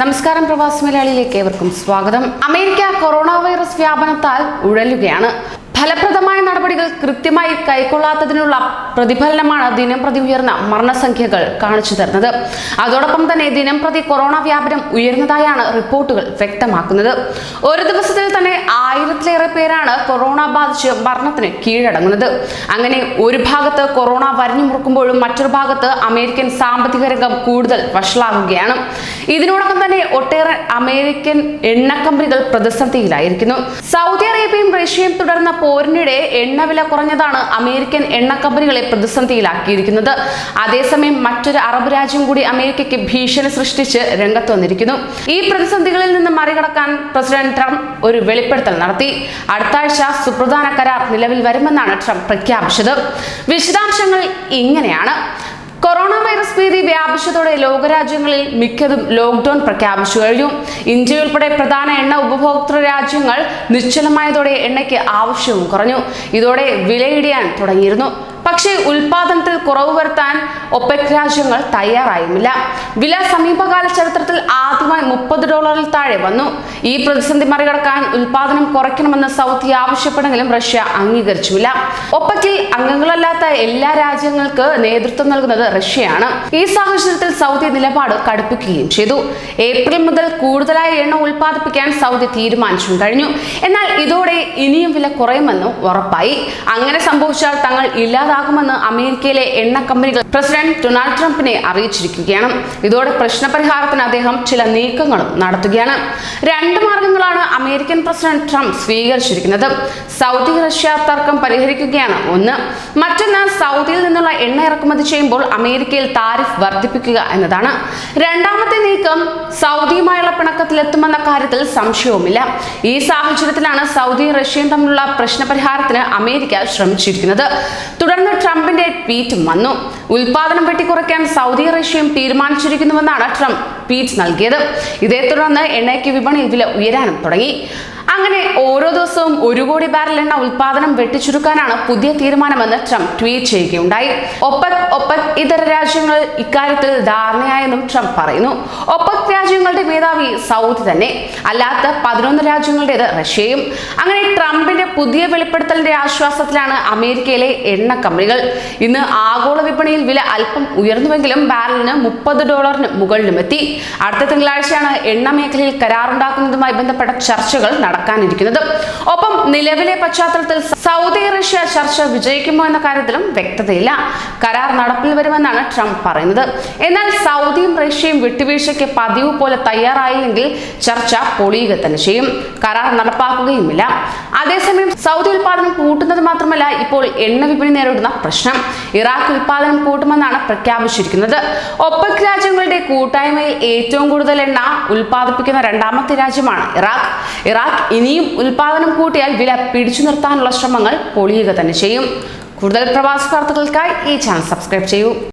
നമസ്കാരം പ്രവാസി മലയാളിയിലേക്ക് ഏവർക്കും സ്വാഗതം. അമേരിക്ക കൊറോണ വൈറസ് വ്യാപനത്താൽ ഉഴലുകയാണ്. ഫലപ്രദമായ നടപടികൾ കൃത്യമായി കൈക്കൊള്ളാത്തതിനുള്ള പ്രതിഫലനമാണ് ദിനം പ്രതി ഉയർന്ന മരണസംഖ്യകൾ കാണിച്ചു തരുന്നത്. അതോടൊപ്പം തന്നെ ദിനം പ്രതി കൊറോണ വ്യാപനം ഉയർന്നതായാണ് റിപ്പോർട്ടുകൾ വ്യക്തമാക്കുന്നത്. ഒരു ദിവസത്തിൽ തന്നെ ആയിരത്തിലേറെ പേരാണ് കൊറോണ ബാധിച്ച് മരണത്തിന് കീഴടങ്ങുന്നത്. അങ്ങനെ ഒരു ഭാഗത്ത് കൊറോണ വരഞ്ഞു മുറുക്കുമ്പോഴും മറ്റൊരു ഭാഗത്ത് അമേരിക്കൻ സാമ്പത്തിക രംഗം കൂടുതൽ വഷളാകുകയാണ്. ഇതിനോടൊപ്പം തന്നെ ഒട്ടേറെ അമേരിക്കൻ എണ്ണക്കമ്പനികൾ പ്രതിസന്ധിയിലായിരിക്കുന്നു. സൗദി അറേബ്യയും റഷ്യയും തുടർന്ന പോരിനിടെ എണ്ണവില കുറഞ്ഞതാണ് അമേരിക്കൻ എണ്ണക്കമ്പനികളെ പ്രതിസന്ധിയിലാക്കിയിരിക്കുന്നത്. അതേസമയം മറ്റൊരു അറബ് രാജ്യം കൂടി അമേരിക്കയ്ക്ക് ഭീഷണി സൃഷ്ടിച്ച് രംഗത്ത് വന്നിരിക്കുന്നു. ഈ പ്രതിസന്ധികളിൽ നിന്ന് മറികടക്കാൻ പ്രസിഡന്റ് ട്രംപ് ഒരു വെളിപ്പെടുത്തൽ നടത്തി. അടുത്ത ആഴ്ച സുപ്രധാന കരാർ നിലവിൽ വരുമെന്നാണ് ട്രംപ് പ്രഖ്യാപിച്ചത്. വിശദാംശങ്ങൾ ഇങ്ങനെയാണ്. കൊറോണ വൈറസ് ഭീതി വ്യാപിച്ചതോടെ ലോകരാജ്യങ്ങളിൽ മിക്കതും ലോക്ക്ഡൌൺ പ്രഖ്യാപിച്ചു കഴിഞ്ഞു. ഇന്ത്യ ഉൾപ്പെടെ പ്രധാന എണ്ണ ഉപഭോക്തൃ രാജ്യങ്ങൾ നിശ്ചലമായതോടെ എണ്ണയ്ക്ക് ആവശ്യവും കുറഞ്ഞു. ഇതോടെ വിലയിടിയാൻ തുടങ്ങിയിരുന്നു. പക്ഷേ ഉൽപാദനത്തിൽ കുറവ് വരുത്താൻ ഒപെക് രാജ്യങ്ങൾ തയ്യാറായില്ല വില സമീപകാല ചരിത്രത്തിൽ ആദ്യമായി മുപ്പത് ഡോളറിൽ താഴെ വന്നു. ഈ പ്രതിസന്ധി മറികടക്കാൻ ഉൽപാദനം കുറയ്ക്കണമെന്ന് സൗദി ആവശ്യപ്പെടെങ്കിലും റഷ്യ അംഗീകരിച്ചില്ല ഒപ്പക്കിൽ അംഗങ്ങളല്ലാത്ത എല്ലാ രാജ്യങ്ങൾക്ക് നേതൃത്വം നൽകുന്നത് റഷ്യയാണ്. ഈ സാഹചര്യത്തിൽ സൗദി നിലപാട് കടുപ്പിക്കുകയും ചെയ്തു. ഏപ്രിൽ മുതൽ കൂടുതലായി എണ്ണ ഉൽപ്പാദിപ്പിക്കാൻ സൗദി തീരുമാനിച്ചു കഴിഞ്ഞു. എന്നാൽ ഇതോടെ ഇനിയും വില കുറയുമെന്നും ഉറപ്പായി. അങ്ങനെ സംഭവിച്ചാൽ തങ്ങൾ ഇല്ലാതാകുമെന്ന് അമേരിക്കയിലെ എണ്ണ കമ്പനികൾ പ്രസിഡന്റ് ഡൊണാൾഡ് ട്രംപിനെ അറിയിച്ചിരിക്കുകയാണ്. ഇതോടെ പ്രശ്നപരിഹാരത്തിന് അദ്ദേഹം ചില നീക്കങ്ങളും നടത്തുകയാണ്. രണ്ട് മാർഗങ്ങളാണ് അമേരിക്കൻ പ്രസിഡന്റ് ട്രംപ് സ്വീകരിച്ചിരിക്കുന്നത്. സൗദി റഷ്യ തർക്കം പരിഹരിക്കുകയാണ് ഒന്ന്. മറ്റൊന്ന് സൗദിയിൽ നിന്നുള്ള എണ്ണ ഇറക്കുമതി ചെയ്യുമ്പോൾ അമേരിക്കയിൽ താരിഫ് വർദ്ധിപ്പിക്കുക എന്നതാണ്. രണ്ടാമത്തെ നീക്കം സൗദിയുമായുള്ള പിണക്കത്തിലെത്തുമെന്ന കാര്യത്തിൽ സംശയവുമില്ല. ഈ സാഹചര്യത്തിലാണ് സൗദിയും റഷ്യയും തമ്മിലുള്ള പ്രശ്നപരിഹാരത്തിന് അമേരിക്ക ശ്രമിച്ചിരിക്കുന്നത്. തുടർന്ന് ട്രംപിന്റെ ട്വീറ്റ് വന്നു. ഉൽപാദനം വെട്ടിക്കുറയ്ക്കാൻ സൗദി റഷ്യയും തീരുമാനിച്ചിരിക്കുന്നുവെന്നാണ് ട്രംപ് ട്വീറ്റ് നൽകിയത്. ഇതേ തുടർന്ന് എണ്ണയ്ക്ക് വിപണിയിൽ വില ഉയരാനും തുടങ്ങി. അങ്ങനെ ഓരോ ദിവസവും ഒരു കോടി ബാരൽ എണ്ണ ഉൽപാദനം വെട്ടിച്ചുരുക്കാനാണ് പുതിയ തീരുമാനമെന്ന് ട്രംപ് ട്വീറ്റ് ചെയ്യുകയുണ്ടായി. ഒപ്പക് ഒപ്പക് ഇതര രാജ്യങ്ങൾ ഇക്കാര്യത്തിൽ ധാരണയായെന്നും ട്രംപ് പറയുന്നു. ഒപ്പക് രാജ്യങ്ങളുടെ മേധാവി സൗദി തന്നെ അല്ലാത്ത പതിനൊന്ന് രാജ്യങ്ങളുടേത് റഷ്യയും. അങ്ങനെ ട്രംപിന്റെ പുതിയ വെളിപ്പെടുത്തലിന്റെ ആശ്വാസത്തിലാണ് അമേരിക്കയിലെ എണ്ണ കമ്പനികൾ. ഇന്ന് ആഗോള വിപണിയിൽ വില അല്പം ഉയർന്നുവെങ്കിലും ബാരലിന് മുപ്പത് ഡോളറിന് മുകളിലുമെത്തി അടുത്ത തിങ്കളാഴ്ചയാണ് എണ്ണ മേഖലയിൽ കരാറുണ്ടാക്കുന്നതുമായി ബന്ധപ്പെട്ട ചർച്ചകൾ നടക്കാനിരിക്കുന്നത് ഒപ്പം നിലവിലെ പശ്ചാത്തലത്തിൽ സൗദി റഷ്യ ചർച്ച വിജയിക്കുമോ എന്ന കാര്യത്തിലും വ്യക്തതയില്ല. കരാർ നടപ്പിൽ വരുമെന്നാണ് ട്രംപ് പറയുന്നത്. എന്നാൽ സൗദിയും റഷ്യയും വിട്ടുവീഴ്ചയ്ക്ക് പതിവ് പോലെ തയ്യാറായില്ലെങ്കിൽ ചർച്ച പൊളിയുക തന്നെ ചെയ്യും. കരാർ നടപ്പാക്കുകയുമില്ല. അതേസമയം സൗദി ഉൽപാദനം കൂട്ടുന്നത് മാത്രമല്ല ഇപ്പോൾ എണ്ണ വിപണി നേരിടുന്ന പ്രശ്നം. ഇറാഖ് ഉൽപാദനം കൂട്ടുമെന്നാണ് പ്രഖ്യാപിച്ചിരിക്കുന്നത്. ഒപ്പക് രാജ്യങ്ങളുടെ കൂട്ടായ്മയിൽ ഏറ്റവും കൂടുതൽ എണ്ണ ഉൽപ്പാദിപ്പിക്കുന്ന രണ്ടാമത്തെ രാജ്യമാണ് ഇറാഖ്. ഇറാഖ് ഇനിയും ഉൽപാദനം കൂട്ടിയാൽ വില പിടിച്ചു നിർത്താനുള്ള ശ്രമങ്ങൾ പൊളിയുക തന്നെ ചെയ്യും. കൂടുതൽ പ്രവാസ വാർത്തകൾക്കായി ഈ ചാനൽ സബ്സ്ക്രൈബ് ചെയ്യൂ.